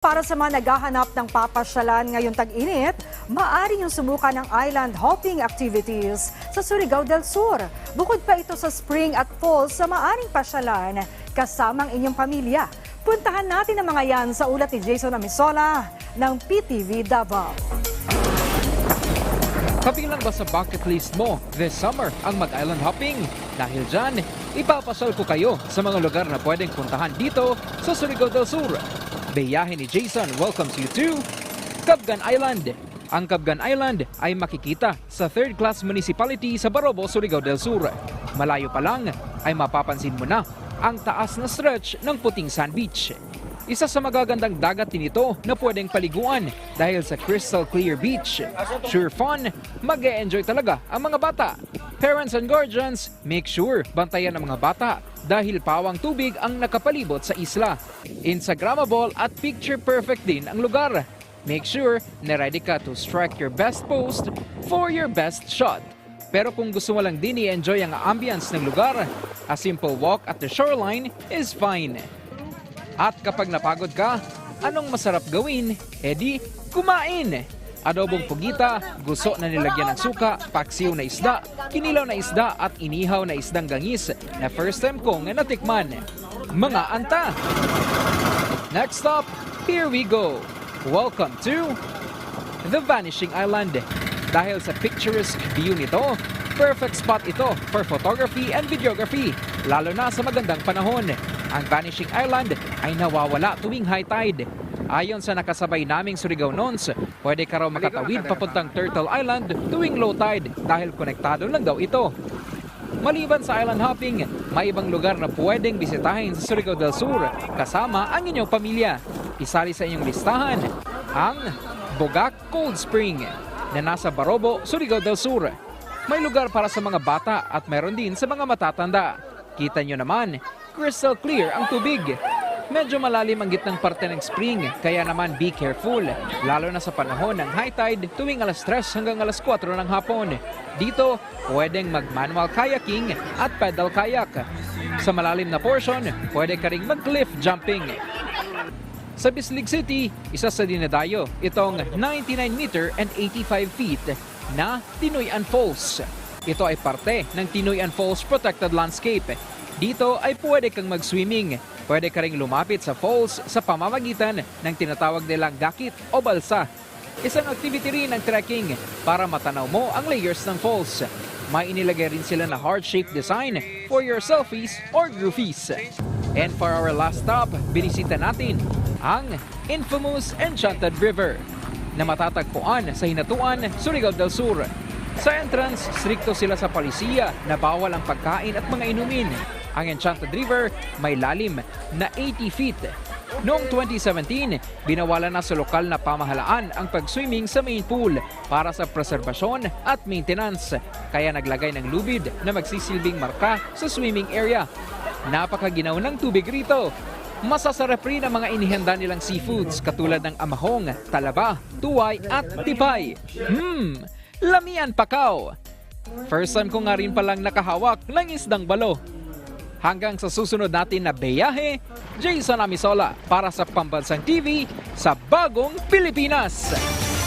Para sa mga naghahanap ng papasyalan ngayong tag-init, maaari yung sumukan ng island hopping activities sa Surigao del Sur. Bukod pa ito sa spring at fall sa maaring pasyalan kasamang inyong pamilya. Puntahan natin ang mga yan sa ulat ni Jason Amisola ng PTV Davao. Kabilang ba sa bucket list mo this summer ang mag-island hopping? Dahil dyan, ipapasal ko kayo sa mga lugar na pwedeng puntahan dito sa Surigao del Sur. Biyahe ni Jason welcomes you to Cabgan Island. Ang Cabgan Island ay makikita sa third class municipality sa Barobo, Surigao del Sur. Malayo pa lang ay mapapansin mo na ang taas na stretch ng puting sand beach. Isa sa magagandang dagat din ito na pwedeng paliguan dahil sa crystal clear beach. Sure fun, mag enjoy talaga ang mga bata. Parents and guardians, make sure bantayan ang mga bata dahil pawang tubig ang nakapalibot sa isla. Instagrammable at picture perfect din ang lugar. Make sure na ready ka to strike your best post for your best shot. Pero kung gusto mo lang din i-enjoy ang ambience ng lugar, a simple walk at the shoreline is fine. At kapag napagod ka, anong masarap gawin? Edi, kumain! Adobong pugita, guso na nilagyan ng suka, paksiw na isda, kinilaw na isda at inihaw na isdang gangis na first time kong natikman. Mga anta! Next stop, here we go. Welcome to The Vanishing Island. Dahil sa picturesque view nito, perfect spot ito for photography and videography, lalo na sa magandang panahon. Ang Vanishing Island ay nawawala tuwing high tide. Ayon sa nakasabay naming Surigao Nons, pwede ka raw makatawid papuntang Turtle Island tuwing low tide dahil konektado lang daw ito. Maliban sa island hopping, may ibang lugar na pwedeng bisitahin sa Surigao del Sur kasama ang inyong pamilya. Isali sa inyong listahan ang Bogak Cold Spring na nasa Barobo, Surigao del Sur. May lugar para sa mga bata at meron din sa mga matatanda. Kita nyo naman, crystal clear ang tubig. Medyo malalim ang gitnang parte ng spring, kaya naman be careful, lalo na sa panahon ng high tide tuwing alas 3 hanggang alas 4 ng hapon. Dito, pwedeng mag-manual kayaking at pedal kayak. Sa malalim na portion, pwede ka ring mag-cliff jumping. Sa Bislig City, isa sa dinadayo itong 99 meter and 85 feet na Tinoyan Falls. Ito ay parte ng Tinoyan Falls Protected Landscape. Dito ay pwede kang mag-swimming. Pwede ka ring lumapit sa falls sa pamamagitan ng tinatawag nilang gakit o balsa. Isang activity rin ng trekking para matanaw mo ang layers ng falls. May inilagay rin sila na heart-shaped design for your selfies or groofies. And for our last stop, binisita natin ang infamous Enchanted River na matatagpuan sa Hinatuan, Surigao del Sur. Sa entrance, stricto sila sa palisiya na bawal ang pagkain at mga inumin. Ang Enchanted River may lalim na 80 feet. Noong 2017, binawalan na sa lokal na pamahalaan ang pag-swimming sa main pool para sa preserbasyon at maintenance. Kaya naglagay ng lubid na magsisilbing marka sa swimming area. Napakaginaw ng tubig rito. Masasarap rin ang mga inihanda nilang seafoods katulad ng amahong, talaba, tuway at tipay. Hmm, lamian pakaw. First time ko nga rin palang nakahawak ng isdang balo. Hanggang sa susunod natin na beyahe, Jason Amisola para sa Pambansang TV sa Bagong Pilipinas.